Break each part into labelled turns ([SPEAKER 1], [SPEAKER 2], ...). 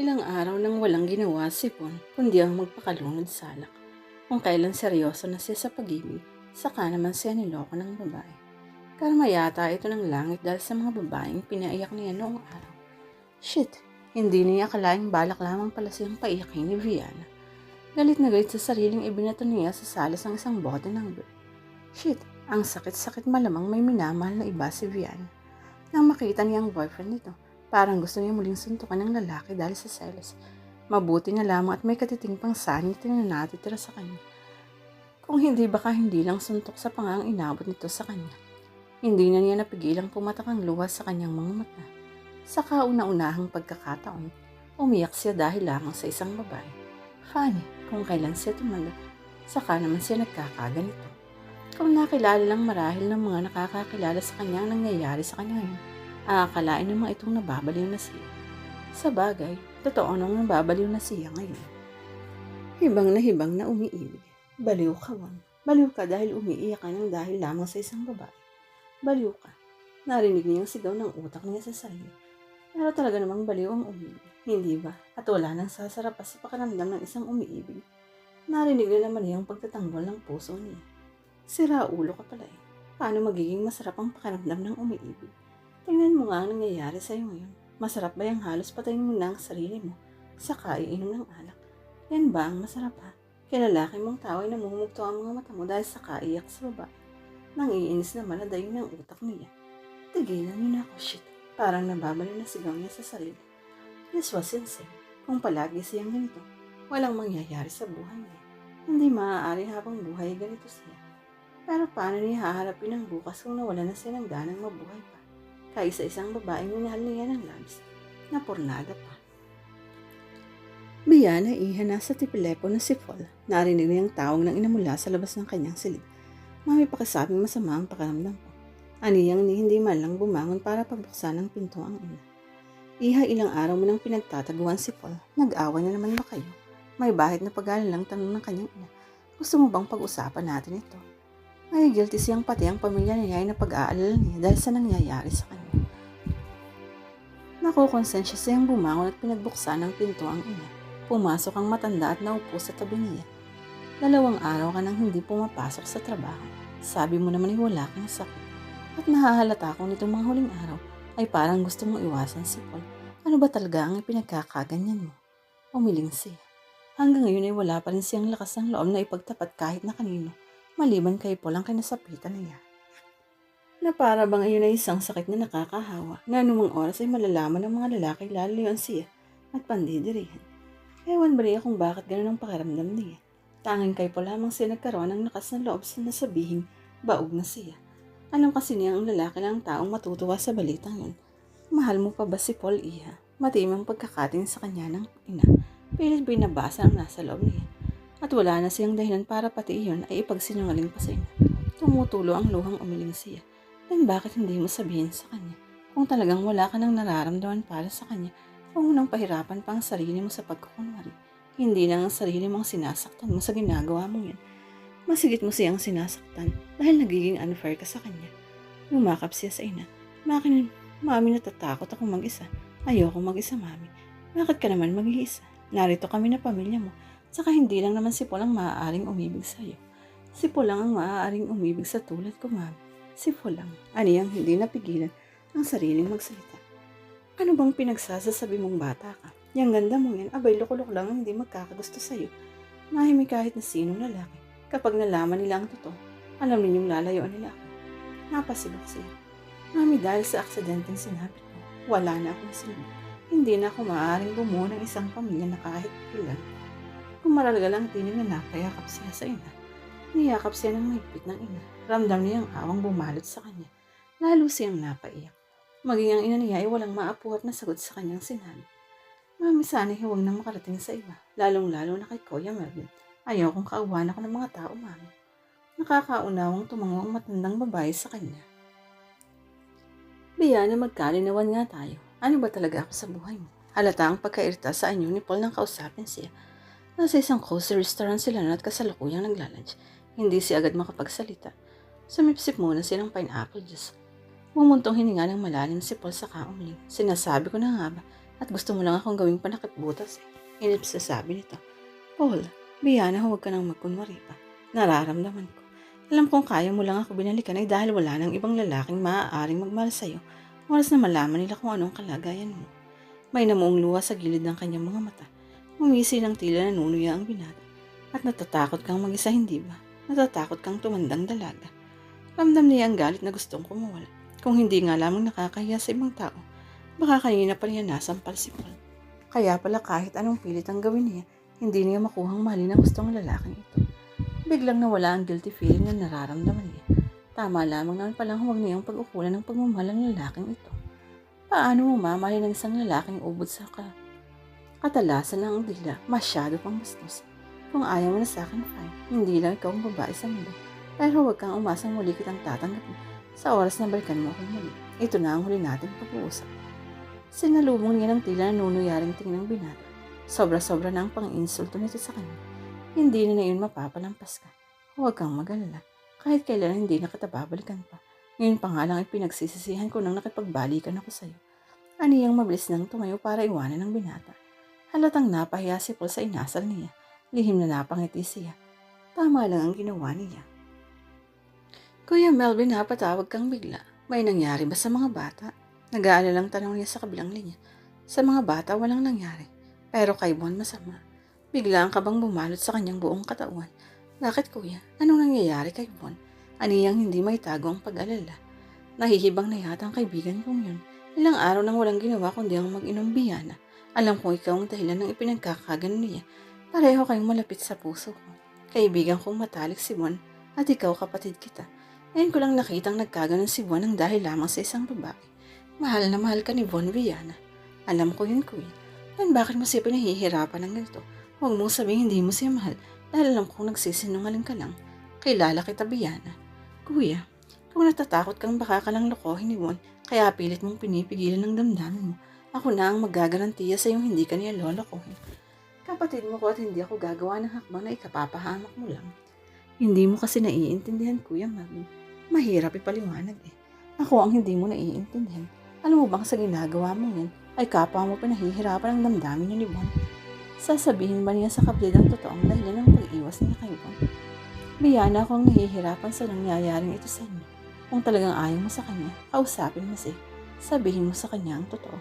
[SPEAKER 1] Ilang araw nang walang ginawa si Pon, kundi ang magpakalunod sa alak. Kung kailan seryoso na siya sa pag-ibig, saka naman siya niloko ng babae. Karma yata ito ng langit dahil sa mga babaeng pinaiyak niya noong araw. Shit, hindi niya akalaing balak lamang pala siyang paiyakin ni Viana. Galit na galit sa sariling ibinato niya sa salas ng isang bote ng beer. Shit, ang sakit-sakit malamang may minamahal na iba si Viana. Nang makita niya ang boyfriend nito, parang gusto niya muling suntukan ng lalaki dahil sa selos. Mabuti na lamang at may katiting pang sanity na natitira sa kanya. Kung hindi baka hindi lang suntok sa pangang inabot nito sa kanya. Hindi na niya napigilang pumatak ang luha sa kanyang mga mata. Sa kauna-unahang pagkakataon, umiyak siya dahil lamang sa isang babae. Funny, kung kailan siya tumanda, saka naman siya nagkakaganito. Kung nakilala lang marahil ng mga nakakakilala sa kanya ang nangyayari sa kanya ngayon, aakalain mga itong nababaliw na siya. Sa bagay, totoo nang nababaliw na siya ngayon. Hibang na hibang na umiibig. Baliw ka, Juan. Baliw ka dahil umiiyak ka ng dahil lamang sa isang babae. Baliw ka. Narinig niya ang sigaw ng utak niya sa sarili. Pero talaga namang baliw ang umiibig. Hindi ba? At wala nang sasarap pa sa pakiramdam ng isang umiibig. Narinig na naman niya ang pagtatanggol ng puso niya. Sira ulo ka pala eh. Paano magiging masarap ang pakiramdam ng umiibig? Tingnan mo nga ang nangyayari sa'yo ngayon. Masarap ba yung halos patayin mo na ang sarili mo sa kaiinom ng alak? Yan ba ang masarap ha? Kilalaki mong tao ay namumugto ang mga mata mo dahil sa kaiyak sa babae. Nang iinis naman na dayon ng utak niya. Tigilan niyo na ako, shit. Parang nababalo na sigaw niya sa sarili. This was insane. Kung palagi siyang ganito, walang mangyayari sa buhay niya. Hindi maaari habang buhay ganito siya. Pero paano niya haharapin ang bukas kung nawala na siya ng ganang mabuhay pa? Kaysa isang babaeng minahal niya ng labs na pornada pa. Biyana iha nasa tipilepo na si Paul. Narinig niya ang tawag ng ina mula sa labas ng kanyang silid. Mami pakasabing masama ang pakiramdam ko. Aniyang ni hindi man lang bumangon para pagbuksan ng pinto ang ina. Iha ilang araw mo nang pinagtataguan si Paul. Nag-awa na naman ba kayo? May bahit na pag lang tanong ng kanyang ina. Gusto mo bang pag-usapan natin ito? May guilty siyang pati ang pamilya niya ay napag-aalala niya dahil sa nangyayari sa kanya. Nakukonsensya siyang bumangon at pinagbuksan ng pinto ang ina. Pumasok ang matanda at naupo sa tabi niya. Dalawang araw ka nang hindi pumapasok sa trabaho. Sabi mo naman ay wala kang sakit. At nahahalata ko nitong mga huling araw ay parang gusto mong iwasan si Paul. Ano ba talaga ang pinagkakaganyan mo? Umiling siya. Hanggang ngayon ay wala pa rin siyang lakas ng loob na ipagtapat kahit na kanino, maliban kay Paul ang kinasapitan niya. Na para bang iyon ay isang sakit na nakakahawa na anumang oras ay malalaman ng mga lalaki lalo yun siya at pandidirihan. Ewan ba niya kung bakit ganun ang pakiramdam niya. Tanging kay Paul lamang siya nagkaroon ng lakas ng loob sa nasabihin, baog na siya. Anong kasi niya ang lalaki ng taong matutuwa sa balitang yun? Mahal mo pa ba si Paul Iha? Matimang pagkakating sa kanya ng ina. Pilit binabasa ang nasa loob niya. At wala na siyang dahilan para pati iyon ay ipagsinungaling pa sa ina. Tumutulo ang luhang umiling siya. Then bakit hindi mo sabihin sa kanya? Kung talagang wala ka nang nararamdaman para sa kanya, huwag mo nang pahirapan pa ang sarili mo sa pagkukunwari. Hindi lang ang sarili mong sinasaktan mo sa ginagawa mong yan. Masigit mo siyang sinasaktan dahil nagiging unfair ka sa kanya. Lumakap siya sa ina. Makin, mami natatakot ako mag-isa. Ayoko mag-isa, mami. Bakit ka naman mag-iisa? Narito kami na pamilya mo. Saka hindi lang naman si Paul ang maaaring umibig sa'yo. Si Paul lang ang maaaring umibig sa tulad ko, mami. Si Paul lang. Aniyang hindi napigilan ang sariling magsalita. Ano bang pinagsasasabi mong bata ka? Yang ganda mo yan, abay lukulok lang ang hindi magkakagusto sa'yo. Mahimik kahit na sinong lalaki. Kapag nalaman nila ang totoo, alam ninyong lalayuan nila ako. Napasibak siya. Mami, dahil sa aksidenteng sinabi ko, wala na akong silbi. Hindi na ako maaaring bumuo ng isang pamilya na kahit ilan. Kung maralaga lang tinig na napayakap siya sa ina. Niyakap siya ng mahigpit ng ina. Ramdam niya ang awang bumalot sa kanya. Lalo siyang napaiyak. Maging ang ina niya ay walang maapuhat na sagot sa kanyang sinabi. Mami, sana huwag nang makarating sa iba, lalong-lalo na kay Kuya Melvin. Ayaw kong kauwan ako ng mga tao, mami. Nakakaunawang tumango ang matandang babae sa kanya. Biya na magkalinawan nga tayo. Ano ba talaga ako sa buhay mo? Halata ang pagkairita sa anyo ni Paul nang kausapin siya. Nasa isang cozy restaurant sila na at kasalukuyang naglalunch. Hindi siya agad makapagsalita. Sumipsip muna siya ng pineapple juice. Mumuntong hininga ng malalim si Paul sa kaumbling. Sinasabi ko na nga ba, At gusto mo lang akong gawing panakit butas eh. Inip sa sabi nito. Paul, Biana, huwag ka nang magkunwari pa. Nararamdaman ko. Alam kong kaya mo lang ako binalikan ay dahil wala nang ibang lalaking maaaring magmahal sa'yo. Oras na malaman nila kung anong kalagayan mo. May namuong luha sa gilid ng kanyang mga mata. Umisi ng tila nanunuya ang binata. At natatakot kang mag-isa, hindi ba? Natatakot kang tumandang dalaga. Ramdam niya ang galit na gustong kumawala. Kung hindi nga lamang nakakahiya sa ibang tao, baka kanina pa niya nasampal si Paul. Kaya pala kahit anong pilit ang gawin niya, hindi niya makuhang mahalin ang gustong lalaking ito. Biglang nawala ang guilty feeling na nararamdaman niya. Tama lamang naman palang huwag niyang pag-ukulan ng pagmamahal ng lalaking ito. Paano mo mamahalin ng isang lalaking ubod sa ka? Katalasan ng dila, masyado pang bastos. Kung ayaw mo na sa akin, fine. Hindi lang ikaw ang babae sa mundo. Pero huwag kang umasang muli kitang tatanggapin sa oras na balikan mo akong muli. Ito na ang huli nating pag-uusap. Sinalubong niya ng tila nanunuyaring tingin ng binata. Sobra-sobra na ang pang-insulto nito sa kanya. Hindi na na yun mapapalampas ka. Huwag kang mag-alala. Kahit kailan hindi na kita babalikan pa. Ngayon pa nga lang ay pinagsisisihan ko nang nakipagbalikan ako sa'yo. Aniyang mabilis nang tumayo para iwanan ng binata. Halatang napahiya si Paul sa inasal niya. Lihim na napangiti siya. Tama lang ang ginawa niya. Kuya Melvin, napatawag kang bigla. May nangyari ba sa mga bata? Nag-aalalang tanong niya sa kabilang linya. Sa mga bata, walang nangyari. Pero kay Bon masama. Bigla ang kabang bumalot sa kanyang buong katawan. Bakit kuya? Anong nangyayari kay Bon? Aniyang hindi may tago ang pag-alala. Nahihibang na yata ang kaibigan kong yun. Ilang araw nang walang ginawa kundi ang mag-inom biyana. Alam kong ikaw ang dahilan ng ipinagkakagano niya. Pareho kayong malapit sa puso ko. Kaibigan kong matalik si Bon at ikaw kapatid kita. Ngayon ko lang nakitang nagkaganon si Bon ang dahil lamang sa isang babae. Mahal na mahal ka ni Bon Viana. Alam ko yun, kuya. Then bakit mo siya pinahihirapan ng ganito? Huwag mong sabihin hindi mo siya mahal dahil alam kong nagsisinungaling ka lang. Kilala kita, Viana. Kuya, kung natatakot kang baka ka lang lokohin ni Bon, kaya pilit mong pinipigilan ng damdamin mo, ako na ang magagarantiya sa iyong hindi ka niya lolokohin. Kapatid mo ko at hindi ako gagawa ng hakbang na ikapapahamak mo lang. Hindi mo kasi naiintindihan, Kuya Mami. Mahirap ipaliwanag eh. Ako ang hindi mo naiintindihan. Alam mo bang sa ginagawa mo yan, ay kapwa mo pinahihirapan ang damdamin niya ni Bon? Sasabihin ba niya sa kapatid ang totoong dahilan ng pag-iwas niya kay Bon? Biyana ako ang nahihirapan sa nangyayaring ito sa inyo. Kung talagang ayaw mo sa kanya, kausapin mo siya. Sabihin mo sa kanya ang totoo.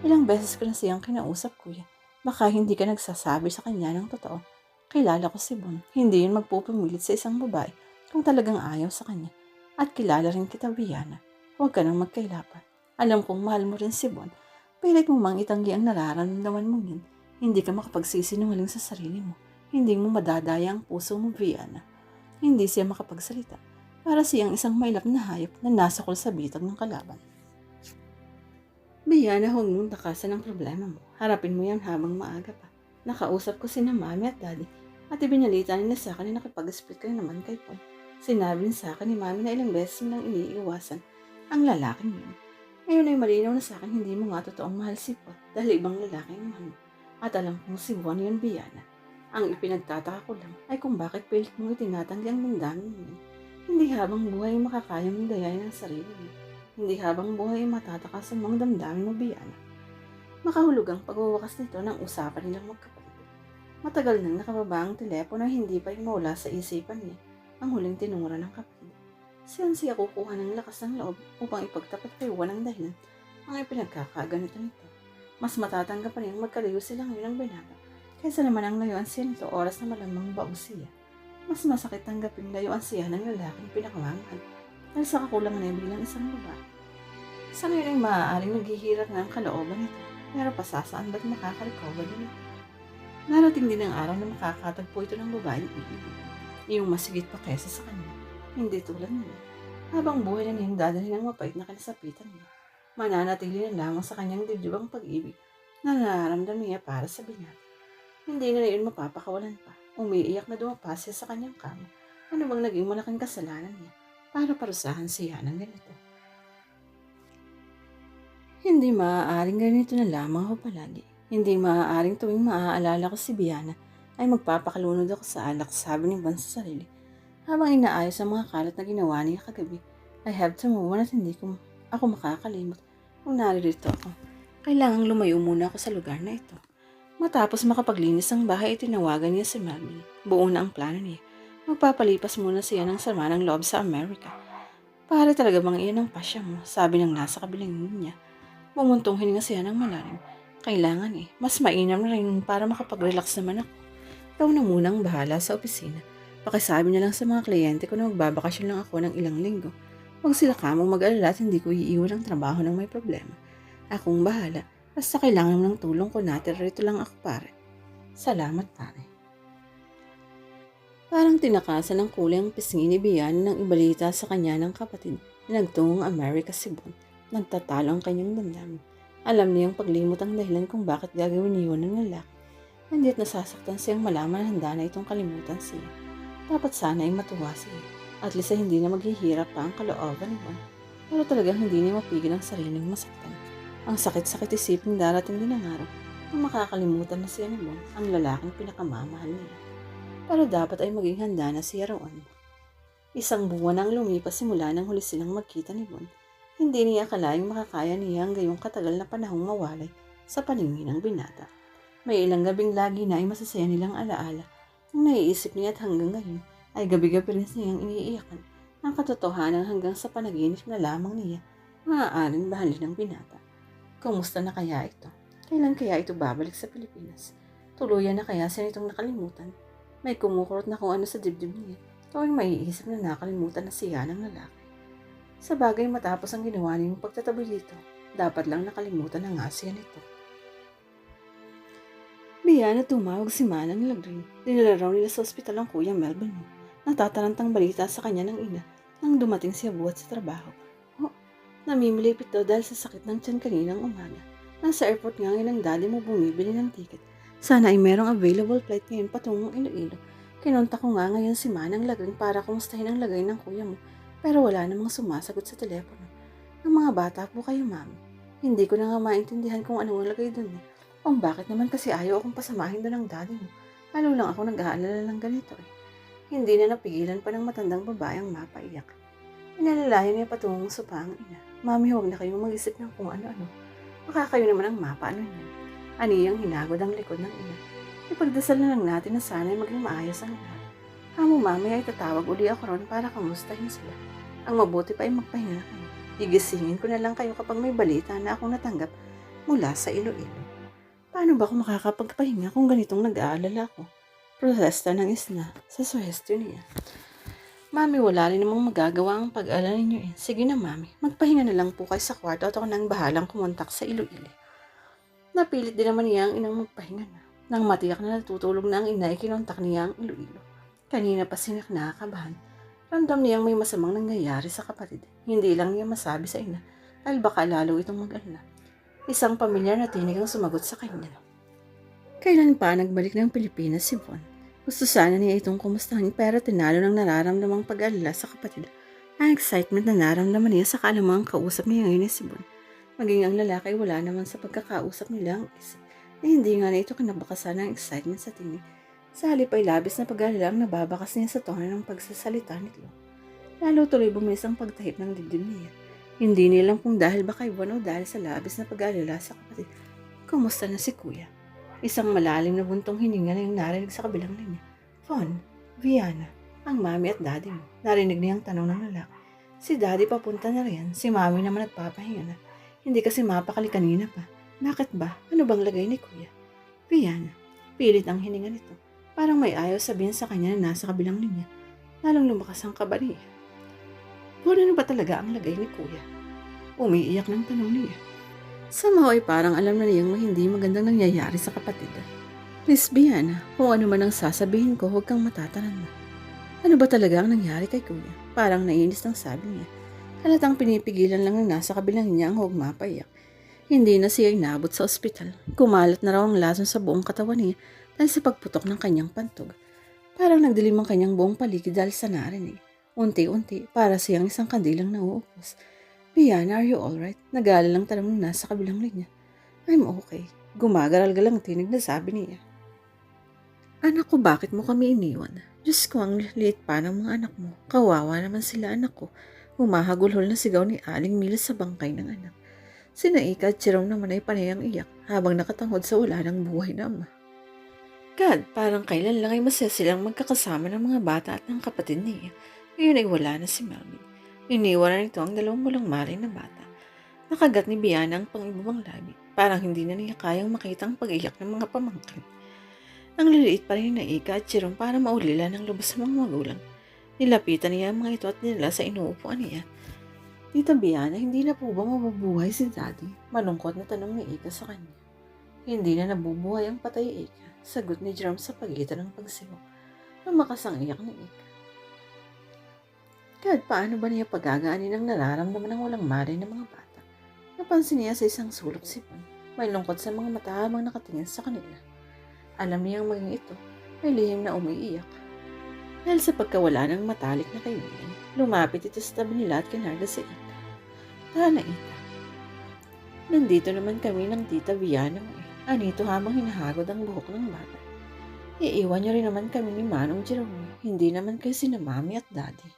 [SPEAKER 1] Ilang beses ko na siyang kinausap, kuya. Baka hindi ka nagsasabi sa kanya ng totoo. Kilala ko si Bon. Hindi yun magpupumilit sa isang babae kung talagang ayaw sa kanya. At kilala rin kita, Viana. Huwag ka nang magkailapan. Alam kong mahal mo rin si Bon. Pilit mo mang itanggi ang nararamdaman mo yun. Hindi ka makapagsisinungaling sa sarili mo. Hindi mo madadaya ang puso mo, Viana. Hindi siya makapagsalita. Para siyang isang mailap na hayop na nasakol sa bitag ng kalaban. Biyana, huwag mong takasan ang problema mo. Harapin mo yan habang maaga pa. Nakausap ko si na mami at daddy at ibinalita nila sa akin na nakipag-split kayo naman kay Paul. Sinabi sa akin ni mami na ilang beses mo nang iniiwasan ang lalaking yun. Ngayon ay malinaw na sa akin hindi mo nga totoong mahal si Paul dahil ibang lalaki ang. At alam kong si Juan yun, Biyana. Ang ipinagtataka ko lang ay kung bakit pilit mong itinatanggi ang damdamin mo. Hindi habang buhay makakaya mong dayain ang sarili mo. Hindi habang buhay matatakasan mong damdamin mo, Biyana. Makahulog ang pagwawakas nito ng usapan nilang magkapatid. Matagal nang nakababa ang telepono hindi pa mawala sa isipan niya ang huling tinura ng kapatid. Siyan siya kukuha ng lakas ng loob upang ipagtapat kay walang dahilan ang ipinagkakaganito nito. Mas matatanggap pa niyang magkalayo sila ngayon ng binata kaysa naman ang layuan siya nito oras na malamang bao siya. Mas masakit tanggapin layuan siya ng lalaking pinakamamahal dahil sa kakulangan na bilang isang babae. Sa ngayon ay maaaring naghihirap na ang kalooban nito pero pasasaan ba't makaka-recover nila? Narating din ang araw na makakatagpo ito ng babaeng iibig. Iyong masigit pa kesa sa kanya. Hindi tulad nila. Habang buhay na niyang dadalhin ng mapait na kalasapitan niya. Mananatili na lamang sa kanyang dibdib ang pag-ibig na nararamdam niya para sa binata. Hindi na yun mapapakawalan pa. Umiiyak na dumapas siya sa kanyang kama. Ano bang naging malaking kasalanan niya para parusahan siya ng ganito? Hindi maaaring ganito na lamang ako palagi. Hindi maaaring tuwing maaalala ko si Biana ay magpapakalunod ako sa alak, sabi ni Van sa sarili. Habang inaayos ang mga kalat na ginawa niya kagabi, I have to move on at hindi ko ako makakalimot kung naririto ako. Kailangang lumayo muna ako sa lugar na ito. Matapos makapaglinis ng bahay, tinawagan niya si Melvin. Buo na ang plano niya. Magpapalipas muna siya ng sama ng loob sa Amerika. Pare talaga bang iyan ang pasya mo? Sabi ng nasa kabilang niya. Bumuntong hininga siya ng malalim. Kailangan eh, mas mainam na rin para makapag-relax naman ako. Ikaw na munang bahala sa opisina. Pakisabi na lang sa mga kliyente ko na magbabakasyon lang ako ng ilang linggo. Huwag sila kamong mag-alala at hindi ko iiwan ang trabaho ng may problema. Akong bahala. Basta kailangan mo ng tulong ko natin, rito lang ako pare. Salamat pare. Parang tinakasan ng kulay ang pisngi ni Bian nang ibalita sa kanya ng kapatid na nagtungong Amerika si Bon. Nagtatalo ang kanyang damdamin. Alam niyang paglimot ang dahilan kung bakit gagawin niyon ng lalaki. Hindi at nasasaktan siyang malaman handa na itong kalimutan siya. Dapat sana ay matuwa siya. At least hindi na maghihirap pa ang kalooban Bon. Pero talagang hindi niya mapigil ang sariling masaktan. Ang sakit-sakit isipin darating din ang araw nang makakalimutan na siya ni Bon, ang lalaking pinakamamahal niya. Pero dapat ay maging handa na siya roon. Isang buwan ang lumipas simula nang huli silang magkita ni Bon. Hindi niya akalaing makakaya niya ang gayong katagal na panahong mawalay sa paningin ng binata. May ilang gabing lagi na ay masasaya nilang alaala. Ang naiisip niya at hanggang ngayon ay gabi-gabi rin niyang iniiyakan ang katotohanan hanggang sa panaginip na lamang niya maaaring bahalin ng binata. Kumusta na kaya ito? Kailan kaya ito babalik sa Pilipinas? Tuluyan na kaya siya nitong nakalimutan? May kumukurot na kung ano sa dibdib niya. Tuwing maiisip na nakalimutan na siya ng lalaki. Sa bagay matapos ang ginawa niyong pagtatabi dito, dapat lang nakalimutan na nga siya nito. Biya na tumawag si Manang Lagring. Dinala raw nila sa ospital ang kuya Melvin mo. Natatarantang balita sa kanya ng ina nang dumating siya buhat sa trabaho. Oh, namimilipit daw dahil sa sakit ng tiyan kaninang umaga. Nasa airport nga ngayon ang daddy mo bumibili ng ticket. Sana ay merong available flight ngayon patungong Iloilo. Kinonta ko nga ngayon si Manang Lagring para kumustahin ang lagay ng kuya mo. Pero wala namang sumasagot sa telepono. Ang mga bata po kayo, ma'am. Hindi ko na nga maintindihan kung anong lagay dun eh. Kung bakit naman kasi ayaw akong pasamahin doon ng daddy mo. Lalo lang ako nag-aalala ng ganito eh. Hindi na napigilan pa ng matandang babae ang mapaiyak. Inalalayan niya patungong sopa ang ina. Mami, huwag na kayong mag-isip ng kung ano-ano. Baka kayo naman ang mapaano niyan. Aniyang hinagod ang likod ng ina. Ipagdasal na lang natin na sana ay maging maayos ang lahat. Hamo mamaya ay tatawag uli ako ron para kamustahin sila. Ang mabuti pa ay magpahinga kayo. Gigisingin ko na lang kayo kapag may balita na akong natanggap mula sa Iloilo. Paano ba ako makakapagpahinga kung ganitong nag-aalala ko? Protesta ng isna sa suhestyo niya. Mami, wala rin namang magagawa ang pag-alala ninyo eh. Sige na, Mami. Magpahinga na lang po kayo sa kwarto at ako nang bahalang kumontak sa Iloilo. Napilit din naman niya ang inang magpahinga na. Nang matiyak na natutulog na ang ina, ikinontak niya ang Iloilo. Kanina pa siya nakakabahan. Ramdam niyang may masamang nangyayari sa kapatid. Hindi lang niya masabi sa ina dahil baka lalo itong mag-alala. Isang pamilyar na tinig ang sumagot sa kanya. Kailan pa nagbalik ng Pilipinas si Von? Gusto sana niya itong kumustahin pero tinalo ng nararamdamang pag-alala sa kapatid. Ang excitement na naramdaman niya sa kalamang kausap niya ngayon ni si Bon. Maging ang lalaki wala naman sa pagkakausap nila ang isip na hindi nga na ito kinabakasan ng excitement sa tinig. Sa halip ay labis na pag-alala ang nababakas niya sa tono ng pagsasalita nito. Lalo tuloy bumilis ang pagtahip ng dibdib niya. Hindi nilang kung dahil ba kay Bon o dahil sa labis na pag-alala sa kapatid. Kumusta na si kuya? Isang malalim na buntong hininga na yung narinig sa kabilang linya. Von, Viana, ang mami at daddy mo. Narinig niya ang tanong ng lalaki. Si daddy papunta na riyan, si mami naman nagpapahinga na. Hindi kasi mapakali kanina pa. Bakit ba? Ano bang lagay ni kuya? Viana, pilit ang hininga nito. Parang may ayaw sabihin sa kanya na nasa kabilang linya. Lalong lumakas ang kaba Von, ano ba talaga ang lagay ni kuya? Umiiyak ng tanong niya. Somehow ay parang alam na niyang may hindi magandang nangyayari sa kapatid. Miss Biana, kung ano man ang sasabihin ko, huwag kang matatanan na. Ano ba talaga ang nangyari kay kuya? Parang nainis ng sabi niya. Halatang pinipigilan lang ng nasa kabilang niya ang huwag mapaiyak. Hindi na siya inabot sa ospital. Kumalat na raw ang lason sa buong katawan niya dahil sa pagputok ng kanyang pantog. Parang nagdilim ang kanyang buong paligid dahil sa narinig. Unti-unti, para siyang isang kandilang nauupos. Biana, are you alright? Nag-aalala lang tanong na nasa kabilang linya. I'm okay. Gumagaral-gal tinig na sabi niya. Anak ko, bakit mo kami iniwan? Diyos ko, ang liit pa ng mga anak mo. Kawawa naman sila anak ko. Humahagulhol na sigaw ni Aling Mila sa bangkay ng anak. Sina Ika at Jerome naman ay panayang iyak habang nakatangod sa wala ng buhay na ama. God, parang kailan lang ay masaya silang magkakasama ng mga bata at ng kapatid niya. Ngayon ay wala na si Melvin. Iniwanan nito ang dalawang walang malay na bata. Nakagat ni Biana ang pangibabang labi. Parang hindi na niya kayang makita ang pag-iyak ng mga pamangkin. Ang liliit pa rin na Ika at Jerome para maulila ng lubos sa mga magulang. Nilapitan niya ang mga ito at nila sa inuupuan niya. Tita Biana, hindi na po ba mabubuhay si Daddy? Malungkot na tanong ni Ika sa kanya. Hindi na nabubuhay ang patay Ika. Sagot ni Jerome sa pagitan ng pagsiwak. Lumakas ang iyak ni Ika. God, paano ba niya pagagaanin ang nararamdaman ng walang malay ng mga bata? Napansin niya sa isang sulok sipon. May lungkot sa mga mata habang nakatingin sa kanila. Alam niyang maging ito, may lihim na umiiyak. Dahil sa pagkawala ng matalik na kaibigan, lumapit ito sa tabi nila at kinarga si Ika. Tara na, Ika. Nandito naman kami ng tita Viana mo eh. Anito habang hinahagod ang buhok ng bata. Iiwan niyo rin naman kami ni Manong Jerome. Hindi naman kayo sina mami at daddy.